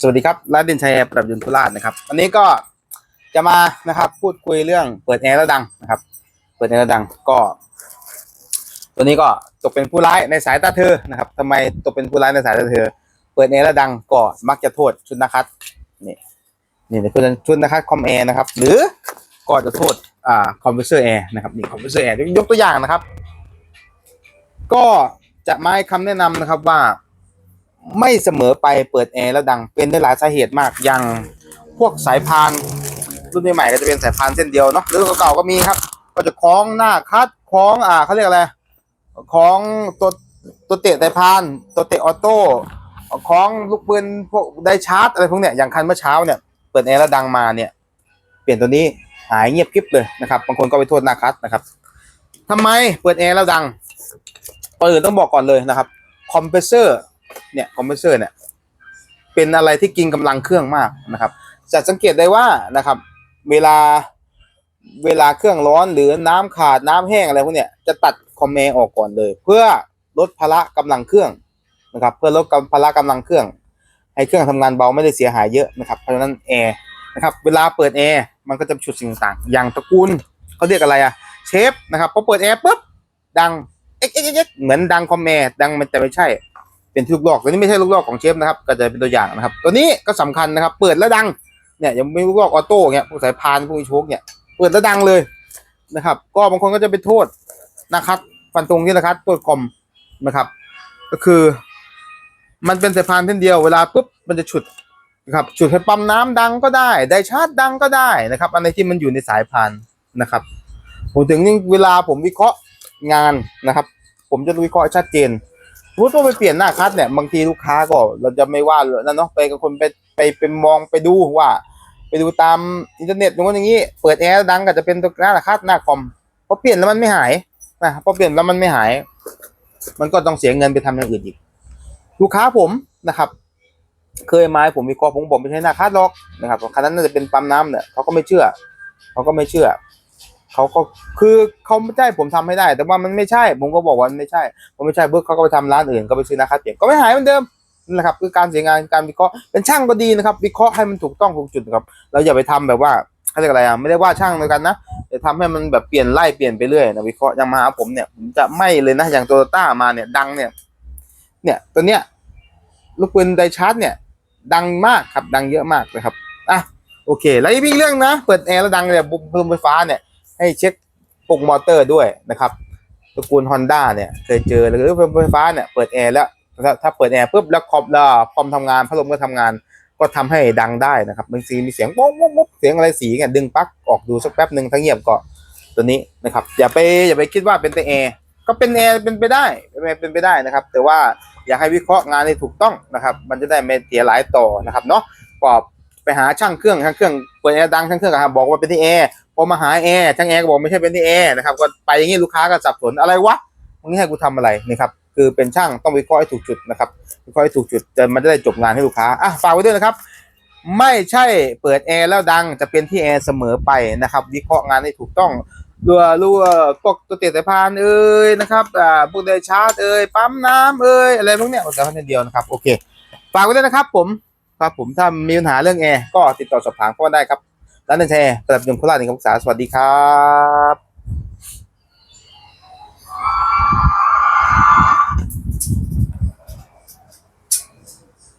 สวัสดีครับร้านเดนชัยปรับยนต์โคราชนะครับวันนี้ก็จะมานะครับพูดคุยเรื่องเปิดแอร์แล้วดังนะครับ เปิดแอร์แล้วดังก็ ตัวนี้ก็ตกเป็นผู้ร้ายในสายตาเธอนะครับทำไมตกเป็นผู้ร้ายในสายตาเธอ เปิดแอร์แล้วดังก็มักจะโทษชุดนักนี่นี่คือชุดนักคอมแอร์นะครับ หรือก็จะโทษอ่าคอมเพรสเซอร์แอร์นะครับนี่คอมเพรสเซอร์แอร์ยกตัวอย่างนะครับ ก็จะมาให้คำแนะนำนะครับว่า ไม่เสมอไปเปิดแอร์แล้วดังเป็นได้หลายสาเหตุมากอย่างพวกสายพานรุ่นใหม่ก็จะเป็นสายพานเส้นเดียวเนาะหรือเก่าๆก็มีครับ ก็จะคล้องหน้าคัดคล้องอ่าเขาเรียกอะไรคล้องตัวตัวเตะสายพาน ตัวเตะออโต้คล้องลูกปืนพวกไดชาร์จอะไรพวกเนี้ยอย่างคันเมื่อเช้าเนี่ยเปิดแอร์แล้วดังมาเนี่ย เปลี่ยนตัวนี้หายเงียบกริบเลยนะครับบางคนก็ไปโทษหน้าคัดนะครับทำไมเปิดแอร์แล้วดังก่อนอื่นต้องบอกก่อนเลยนะครับคอมเพรสเซอร์ เนี่ยคอมเพรสเซอร์เนี่ยเป็นอะไรที่กินกำลังเครื่องมากนะครับ จะสังเกตได้ว่านะครับ เวลาเวลาเครื่องร้อนหรือน้ำขาดน้ำแห้งอะไรพวกเนี้ยจะตัดคอมเมออกก่อนเลย เพื่อลดภาระกำลังเครื่องนะครับ เพื่อลดภาระกำลังเครื่อง ให้เครื่องทำงานเบาไม่ได้เสียหายเยอะนะครับเพราะฉะนั้นแอร์นะครับเวลาเปิดแอร์มันก็จะฉุดสิ่งต่างๆอย่างตระกูลเขาเรียกอะไรอะเชฟนะครับพอเปิดแอร์ปุ๊บดังเอ็กเอ็กเอ็กเหมือนดังคอมเมดังมันแต่ไม่ใช่ เป็นลูกลอกตัวนี้ไม่ใช่ลูกลอกของเชฟนะครับ ก็จะเป็นตัวอย่างนะครับ ตัวนี้ก็สำคัญนะครับ เปิดแล้วดังเนี่ยยังไม่ลูกลอกออโต้เงี้ยพวกสายพานพวกอีโชคเนี่ยเปิดแล้วดังเลยนะครับ ก็บางคนก็จะไปโทษนะครับฟันตรงที่นะครับตัวคอมนะครับ ก็คือ มันเป็นสายพานเส้นเดียวเวลาปุ๊บมันจะฉุดนะครับฉุดให้ปั๊มน้ำดังก็ได้ ได้ชาร์จดังก็ได้นะครับ อันไหนที่มันอยู่ในสายพานนะครับ ผมถึงนี่เวลาผมวิเคราะห์งานนะครับ ผมจะวิเคราะห์ชัดเจน สมมติว่าไปเปลี่ยนหน้าคัดเนี่ยบางทีลูกค้าก็เราจะไม่ว่าเลยนะเนาะไปกับคนไปไปเป็นมองไปดูว่า ไปดูตามอินเทอร์เน็ตนั้นอย่างนี้เปิดแอร์ดังก็จะเป็นตัวหน้าคัดหน้าคอมพอเปลี่ยนแล้วมันไม่หายนะพอเปลี่ยนแล้วมันไม่หาย มันก็ต้องเสียเงินไปทำอย่างอื่นอีก ลูกค้าผมนะครับ เคยมาให้ผมวิเคราะห์ผมบอกไม่ใช่หน้าคัดหรอกนะครับคันนั้นน่าจะเป็นปั๊มน้ำเนี่ยเขาก็ไม่เชื่อเขาก็ไม่เชื่อ เขาก็คือเขาไม่ใช่ผมทำให้ได้ แต่ว่ามันไม่ใช่ ผมก็บอกว่ามันไม่ใช่ผมไม่ใช่เบิร์เขาก็ไปทำร้านอื่นก็ไปซื้อนะครับเปลี่ยนก็ไม่หายเหมือนเดิมนั่นแหละครับคือการเสียงานการวิเคราะห์เป็นช่างก็ดีนะครับ วิเคราะห์ให้มันถูกต้องถูกจุดครับ เราอย่าไปทำแบบว่าเขาเรียกอะไรอะไม่ได้ว่าช่างเหมือนกันนะจะทำให้มันแบบเปลี่ยนไล่เปลี่ยนไปเรื่อยนะวิเคราะห์อย่างมาหาผมเนี่ยผมจะไม่เลยนะอย่างโตโยต้ามาเนี่ยดังเนี่ย เนี่ยตัวเนี้ยลูกปืนไดชาร์จเนี่ย ดังมากครับดังเยอะมากนะครับอะโอเค แล้วอีกเรื่องนะ เปิดแอร์แล้วดังเนี่ยเพิ่มไฟฟ้าเนี่ย ให้เช็คปลุกมอเตอร์ด้วยนะครับตระกูลฮอนด้าเนี่ยเคยเจอหรือไฟฟ้าเนี่ยเปิดแอร์แล้วถ้าเปิดแอร์ปุ๊บแล้วคอมแล้วคอมทำงานพัดลมก็ทำงานก็ทำให้ดังได้นะครับบางทีมีเสียงโป๊กโป๊กโป๊กเสียงอะไรสีเนี่ยดึงปลั๊กออกดูสักแป๊บหนึ่งทั้งเงียบก็ตัวนี้นะครับ อย่าไปอย่าไปคิดว่าเป็นแต่แอร์ก็เป็นแอร์เป็นไปได้เป็นไปเป็นไปได้นะครับ แต่ว่าอยากให้วิเคราะห์งานให้ถูกต้องนะครับ มันจะได้ไม่เสียหลายต่อนะครับเนาะก็ ไปหาช่างเครื่องช่างเครื่องเปิดแอร์ดังช่างเครื่องครับบอกว่าเป็นที่แอร์พอมาหาแอร์ช่างแอร์ก็บอกไม่ใช่เป็นที่แอร์นะครับก็ไปอย่างนี้ลูกค้าก็สับสนอะไรวะมึงนี่ให้กูทำอะไรนี่ครับคือเป็นช่างต้องวิเคราะห์ให้ถูกจุดนะครับวิเคราะห์ให้ถูกจุดจะมันจะได้จบงานให้ลูกค้าอะฝากไว้ด้วยนะครับไม่ใช่เปิดแอร์แล้วดังจะเป็นที่แอร์เสมอไปนะครับ วิเคราะห์งานให้ถูกต้องรัวรัวพวกตัวเตะสายพานเอ้ยนะครับอ่าพวกไดชาร์จเอ้ยปั๊มน้ำเอ้ยอะไรพวกเนี้ยแต่พันเดียวนะครับโอเค ฝากไว้ด้วยนะครับผม ครับผมถ้ามีปัญหาเรื่องแอร์ก็ติดต่อสอบถามเข้ามาได้ครับร้านเดนแชร์ประดับยนต์โคราชในคำศึกษาสวัสดีครับ